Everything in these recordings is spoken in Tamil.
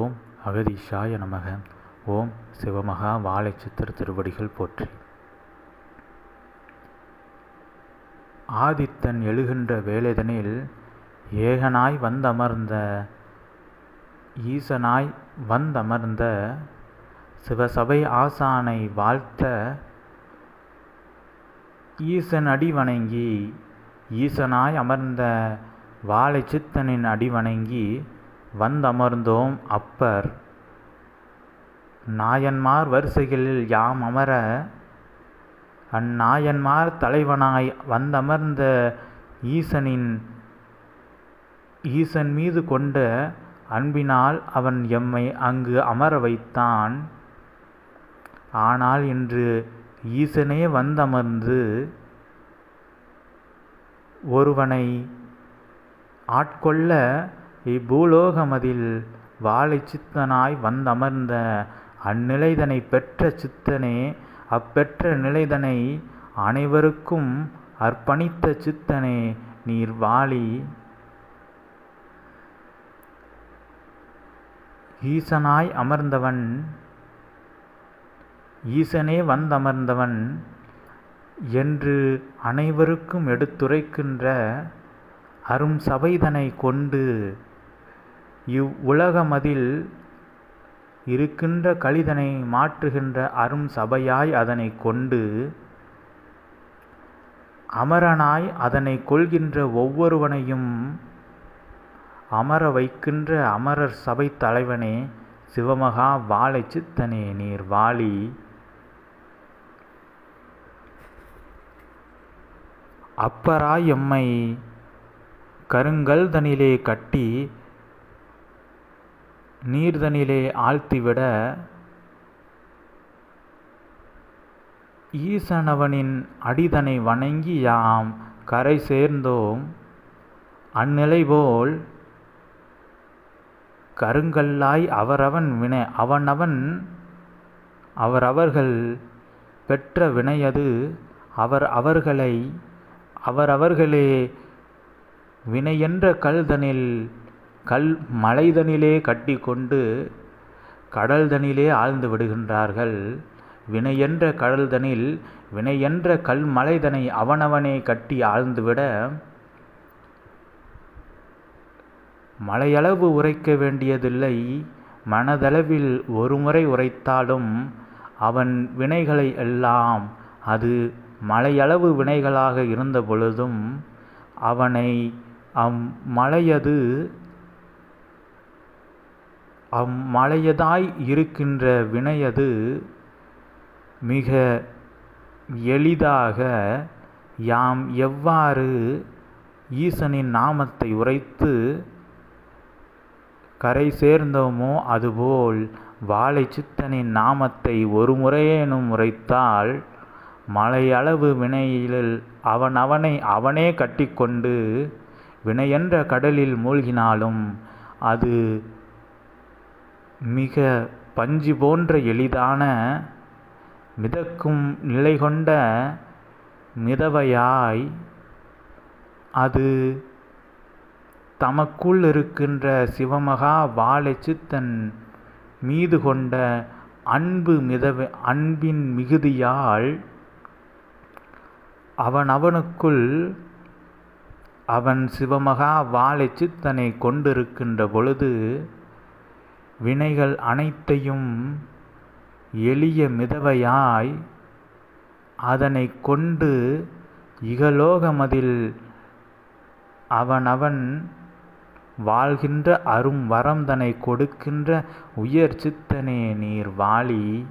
ஓம் அகதீஷாய நமக. ஓம் சிவமகா வாழைச்சித்தர் திருவடிகள் போற்றி. ஆதித்தன் எழுகின்ற வேலைதனில் ஏகனாய் வந்தமர்ந்த ஈசனாய் வந்தமர்ந்த சிவசபை ஆசானை வாழ்த்த ஈசன் அடி வணங்கி ஈசனாய் அமர்ந்த வாழை சித்தனின் அடி வணங்கி வந்தமர்ந்தோம் அப்பர். நாயன்மார் வரிசைகளில் யாம் அமர அந்நாயன்மார் தலைவனாய் வந்தமர்ந்த ஈசனின் ஈசன் மீது கொண்ட அன்பினால் அவன் எம்மை அங்கு அமர வைத்தான். ஆனால் இன்று ஈசனே வந்தமர்ந்து ஒருவனை ஆட்கொள்ள இப்பூலோகமதில் வாழை சித்தனாய் வந்தமர்ந்த அந்நிலைதனை பெற்ற சித்தனே அப்பெற்ற நிலைதனை அனைவருக்கும் அர்ப்பணித்த சித்தனே நீர் வாழி. ஈசனாய் அமர்ந்தவன் ஈசனே வந்தமர்ந்தவன் என்று அனைவருக்கும் எடுத்துரைக்கின்ற அரும் சபைதனை கொண்டு இவ்வுலகமதில் இருக்கின்ற கழிதனை மாற்றுகின்ற அரும் சபையாய் அதனை கொண்டு அமரனாய் அதனை கொள்கின்ற ஒவ்வொருவனையும் அமர வைக்கின்ற அமரர் சபை தலைவனே சிவமகா வாழை சித்தனே நீர் வாழி அப்பராய் எம்மை கருங்கல் தனிலே கட்டி நீர்தனிலே ஆழ்த்திவிட ஈசனவனின் அடிதனை வணங்கி யாம் கரை சேர்ந்தோம். அந்நிலை போல் கருங்கல்லாய் அவரவன் வினை அவனவன் அவரவர்கள் பெற்ற வினையது அவர் அவர்களை அவரவர்களே வினையென்ற கல்தனில் கல் மலைதனிலே கட்டி கொண்டு கடல்தனிலே ஆழ்ந்து விடுகின்றார்கள். வினையென்ற கடல்தனில் வினையென்ற கல் மலைதனை அவனவனே கட்டி ஆழ்ந்துவிட மலையளவு உரைக்க வேண்டியதில்லை. மனதளவில் ஒருமுறை உரைத்தாலும் அவன் வினைகளை எல்லாம் அது மலையளவு வினைகளாக இருந்த பொழுதும் அவனை அம்மலையது அம்மலையதாய் இருக்கின்ற வினையது மிக எளிதாக யாம் எவ்வாறு ஈசனின் நாமத்தை உரைத்து கரை சேர்ந்தோமோ அதுபோல் வாழை சித்தனின் நாமத்தை ஒரு முறையேனும் உரைத்தால் மலையளவு வினையில் அவன் அவனை அவனே கட்டிக்கொண்டு வினையென்ற கடலில் மூழ்கினாலும் அது மிக பஞ்சு போன்ற எளிதான மிதக்கும் நிலை கொண்ட மிதவையாய் அது தமக்குள் இருக்கின்ற சிவமகா வாழை சித்தன் மீது கொண்ட அன்பு மிதவை அன்பின் மிகுதியால் அவன் அவனுக்குள் அவன் சிவமகா வாழை சித்தனை கொண்டிருக்கின்ற பொழுது வினைகள் அனைத்தையும் எளிய மிதவையாய் அதனை கொண்டு இகலோகமதில் அவனவன் வாழ்கின்ற அரும் வரம் தனை கொடுக்கின்ற உயர் சித்தனே நீர் வாழி.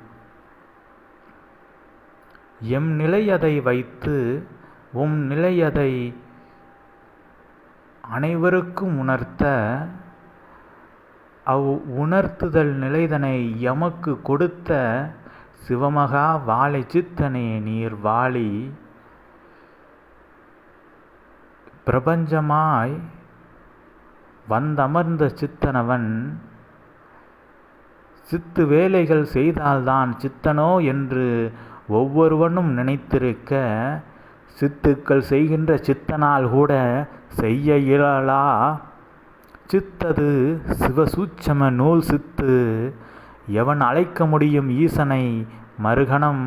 எம் நிலையதை வைத்து உம் நிலையதை அனைவருக்கும் உணர்த்த அவ் உணர்த்துதல் நிலைதனை எமக்கு கொடுத்த சிவமகா வாழை சித்தனே நீர் வாழி. பிரபஞ்சமாய் வந்தமர்ந்த சித்தனவன் சித்து வேலைகள் செய்தால்தான் சித்தனோ என்று ஒவ்வொருவனும் நினைத்திருக்க சித்துக்கள் செய்கின்ற சித்தனால் கூட செய்ய இயலா சித்தது சிவசூட்சம நூல் சித்து. எவன் அழைக்க முடியும் ஈசனை மறுகணம்?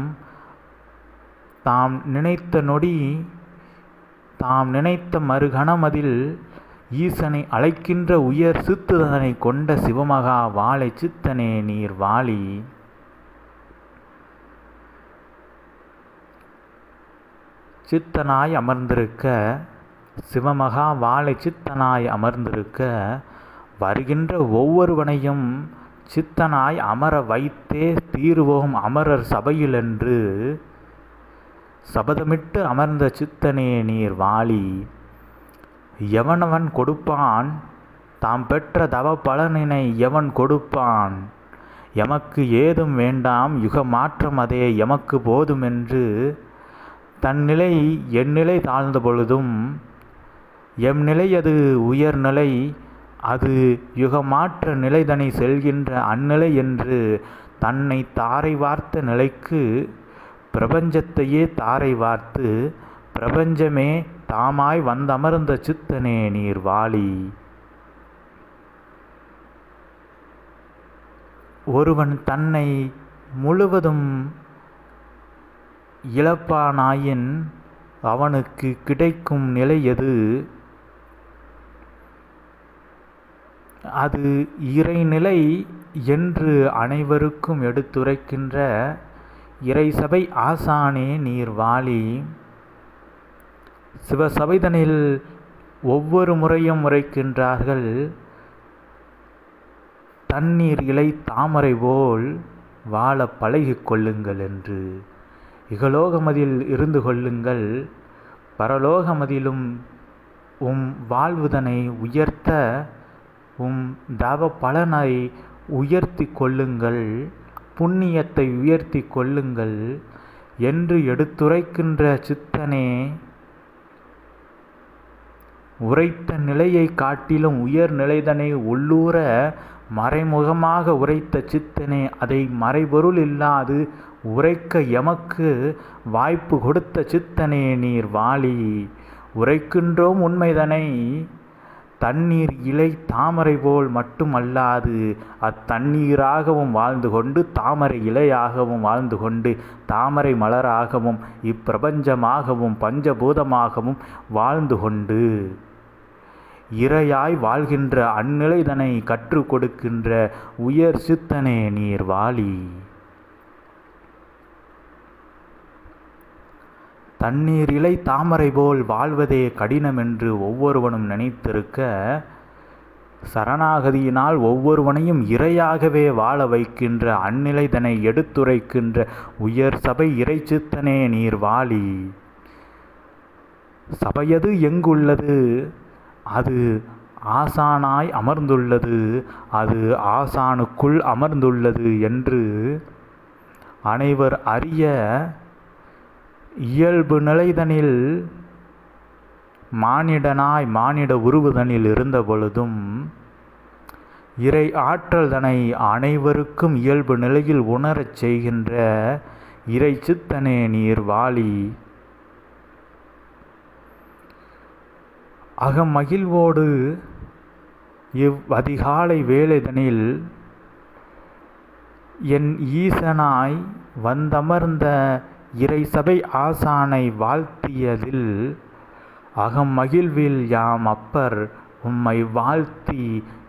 தாம் நினைத்த நொடி தாம் நினைத்த மறுகணம் அதில் ஈசனை அழைக்கின்ற உயர் சித்துதனை கொண்ட சிவமகா வாழை சித்தனே நீர் வாழி சித்தனாய் அமர்ந்திருக்க சிவமகா வாழை சித்தனாய் அமர்ந்திருக்க வருகின்ற ஒவ்வொருவனையும் சித்தனாய் அமர வைத்தே தீருவோம் அமரர் சபையிலென்று. சபதமிட்டு அமர்ந்த சித்தனே நீர் வாளி எவனவன் கொடுப்பான்? தாம் பெற்ற தவ பலனினை எவன் கொடுப்பான்? எமக்கு ஏதும் வேண்டாம் யுக மாற்றம் அதே எமக்கு போதுமென்று. தன் நிலை என் நிலை தாழ்ந்த பொழுதும் எம் நிலை அது உயர்நிலை அது யுகமாற்ற நிலைதனை செல்கின்ற அந்நிலை என்று தன்னை தாரை வார்த்த நிலைக்கு பிரபஞ்சத்தையே தாரை வார்த்து பிரபஞ்சமே தாமாய் வந்தமர்ந்த சித்தனே நீர் வாழி ஒருவன் தன்னை முழுவதும் இழப்பானாயின் அவனுக்கு கிடைக்கும் நிலை எது? அது இறைநிலை என்று அனைவருக்கும் எடுத்துரைக்கின்ற இறைசபை ஆசானே நீர் வாழி சிவசபைதனில் ஒவ்வொரு முறையும் உரைக்கின்றார்கள் தண்ணீர் இலை தாமரை போல் வாழ பழகி கொள்ளுங்கள் என்று. இகலோகமதில் இருந்து கொள்ளுங்கள் பரலோகமதிலும் உம் வாழ்வுதனை உயர்த்த உம் தவ பலனை உயர்த்தி கொள்ளுங்கள் புண்ணியத்தை உயர்த்தி கொள்ளுங்கள் என்று எடுத்துரைக்கின்ற சித்தனே. உரைத்த நிலையை காட்டிலும் உயர் நிலைதனை உள்ளூர மறைமுகமாக உரைத்த சித்தனே அதை மறைபொருள் இல்லாது உரைக்க எமக்கு வாய்ப்பு கொடுத்த சித்தனே நீர் வாளி உரைக்கின்றோம் உண்மைதனை தண்ணீர் இலை தாமரை போல் மட்டுமல்லாது அத்தண்ணீராகவும் வாழ்ந்து கொண்டு தாமரை இலையாகவும் வாழ்ந்து கொண்டு தாமரை மலராகவும் இப்பிரபஞ்சமாகவும் பஞ்சபூதமாகவும் வாழ்ந்து கொண்டு இறையாய் வாழ்கின்ற அந்நிலைதனை கற்றுக் கொடுக்கின்ற உயர் சித்தனே நீர் வாழி தண்ணீர் இலை தாமரை போல் வாழ்வதே கடினம் என்று ஒவ்வொருவனும் நினைத்திருக்க சரணாகதியினால் ஒவ்வொருவனையும் இரையாகவே வாழ வைக்கின்ற அந்நிலைதனை எடுத்துரைக்கின்ற உயர் சபை இறைச்சித்தனே நீர் வாழி சபையது எங்குள்ளது? அது ஆசானாய் அமர்ந்துள்ளது அது ஆசானுக்குள் அமர்ந்துள்ளது என்று அனைவர் அறிய இயல்பு நிலைதனில் மானிடனாய் மானிட உருவுதனில் இருந்த பொழுதும் இறை ஆற்றல் தனை அனைவருக்கும் இயல்பு நிலையில் உணரச் செய்கின்ற இறை சித்தனே நீர் வாலி. அகமகிழ்வோடு இவ் அதிகாலை வேலைதனில் என் ஈசனாய் வந்தமர்ந்த இறைசபை ஆசானை வாழ்த்தியதில் அகம் மகிழ்வில் யாம் அப்பர் உம்மை வாழ்த்தி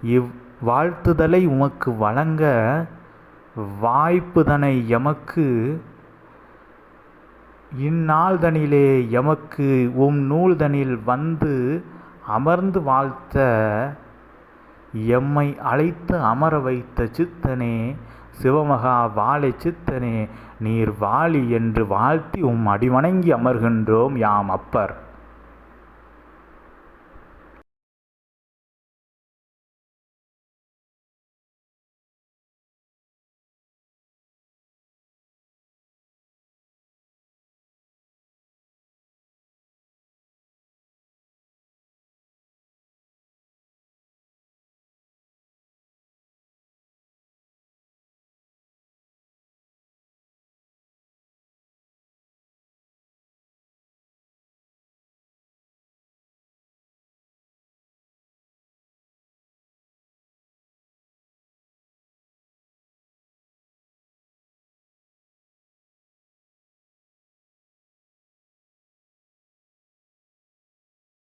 இவ் வாழ்த்துதலை உமக்கு வழங்க வாய்ப்புதனை எமக்கு இந்நாள்தனிலே எமக்கு உம் நூல்தனில் வந்து அமர்ந்து வாழ்த்த எம்மை அழைத்து அமர வைத்த சித்தனே சிவமகா வாழை சித்தனே நீர் வாழி என்று வாழ்த்தி உம் அடிவணங்கி அமர்கின்றோம் யாம் அப்பர்.